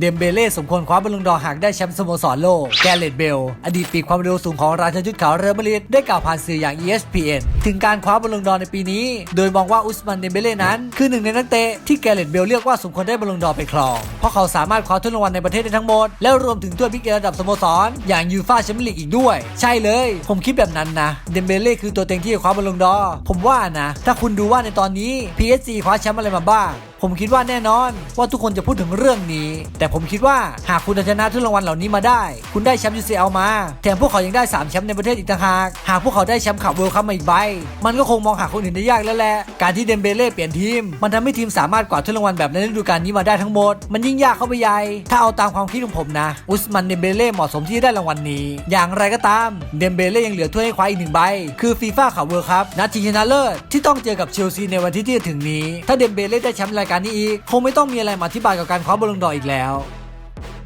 เดมเบเล่สมควรคว้าบอลลูนดอร์หากได้แชมป์สโมสรโลก แกเรตเบล อดีตปีความเร็วสูงของราชาชุดขาวเรอัลมาดริดได้กล่าวผ่านสื่ออย่าง ESPN ถึงการคว้าบอลลูนดอร์ในปีนี้ โดยมองว่าอุสมันเดมเบเล่นั้น คือหนึ่งในนักเตะที่แกเรตเบลเรียกว่าสมควรได้บอลลูนดอร์ไปครอง เพราะเขาสามารถคว้าถ้วยรางวัลในประเทศได้ทั้งหมด แล้วรวมถึงถ้วยบิ๊กเอระดับสโมสร อย่างยูฟ่าแชมเปี้ยนลีกอีกด้วย ใช่เลย ผมคิดแบบนั้นนะ เดมเบเล่คือตัวเต็งที่จะคว้าบอลลูนดอร์ผมว่านะ ถ้าคุณดูว่าในตอนนี้ PSG คว้าแชมป์อะไรมาบ้าง ผมคิดว่าแน่นอนว่าทุกคนจะพูดถึงเรื่องนี้ แต่ผมคิดว่าหากคุณชนะทุกรางวัลเหล่านี้มาได้ คุณได้แชมป์ UCL มา แถมพวกเขายังได้ 3 แชมป์ในประเทศอีกต่างหาก หากพวกเขาได้แชมป์ขับเวิลด์คัพมาอีกใบ มันก็คงมองหาคนอื่นได้ยากแล้วแหละ การที่เดมเบเล่เปลี่ยนทีม มันทำให้ทีมสามารถกวาดทุกรางวัลแบบในฤดูกาลนี้มาได้ทั้งหมด มันยิ่งยากเข้าไปใหญ่ ถ้าเอาตามความคิดของผมนะ อุสมันเดมเบเล่เหมาะสมที่จะได้รางวัลนี้ อย่างไรก็ตาม เดมเบเล่ยังเหลือถ้วยให้คว้าอีกหนึ่งใบ คือฟีฟ่าขับเวิลด์คัพนัดชิงชนะเลิศที่ต้องเจอกับเชลซีในวันที่ที่จะถึงนี้ ถ้าเดมเบเล่ได้แชมป์รายการนี้อีก คงไม่ต้องมีอะไรมาอธิบายกับการคว้าบอลลูนดออีกแล้ว